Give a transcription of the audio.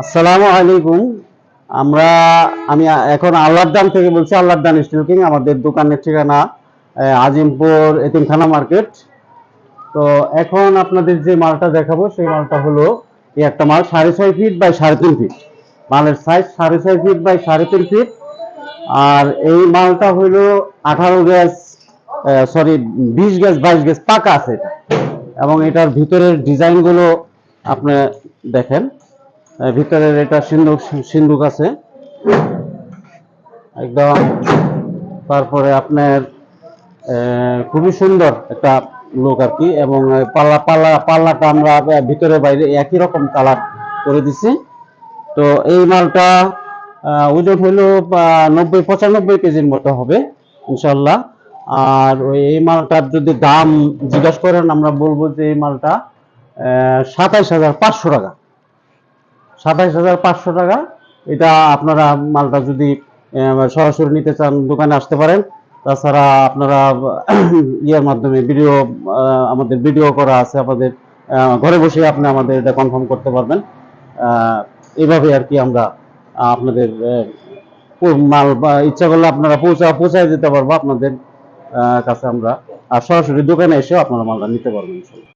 আসসালামু আলাইকুম। আমরা, আমি এখন আল্লাহদান থেকে বলছি আল্লাহদান স্টিল কিং আমাদের দোকানের ঠিকানা আজিমপুর এতিমখানা মার্কেট তো এখন আপনাদের যে মালটা দেখাবো, সেই মালটা হলো এই একটা মাল সাড়ে ছয় ফিট বাই সাড়ে তিন ফিট মালের সাইজ সাড়ে ছয় ফিট বাই সাড়ে তিন ফিট আর এই মালটা হলো আঠারো গ্যাস সরি বিশ গ্যাস, বাইশ গ্যাস পাকা আছে এবং এটার ভিতরের ডিজাইনগুলো আপনি দেখেন। ভিতরের এটা সিন্ধুক সিন্ধুক আছে। একদম, তারপরে আপনার খুবই সুন্দর একটা লোক আর কি, এবং পাল্লা পাল্লা, পাল্লাটা আমরা ভিতরে বাইরে একই রকম কালার করে দিছি। তো এই মালটা ওজন হলো নব্বই, পঁচানব্বই কেজির মতো হবে ইনশাল্লাহ আর ওই, এই মালটার যদি দাম জিজ্ঞাসা করেন, আমরা বলব যে এই মালটা সাতাইশ হাজার পাঁচশো টাকা। সাতাইশ হাজার পাঁচশো টাকা। এটা আপনারা মালটা যদি সরাসরি নিতে চান দোকানে আসতে পারেন। তাছাড়া আপনারা ইয়ের মাধ্যমে ভিডিও আমাদের ভিডিও করা আছে আমাদের ঘরে বসে আপনি আমাদের এটা কনফার্ম করতে পারবেন। আহ, এইভাবে আর কি আমরা আপনাদের মাল বা ইচ্ছা করলে আপনারা পৌঁছা পৌঁছায় দিতে পারব আপনাদের কাছে আমরা। আর সরাসরি দোকানে এসেও আপনারা মালটা নিতে পারবেন।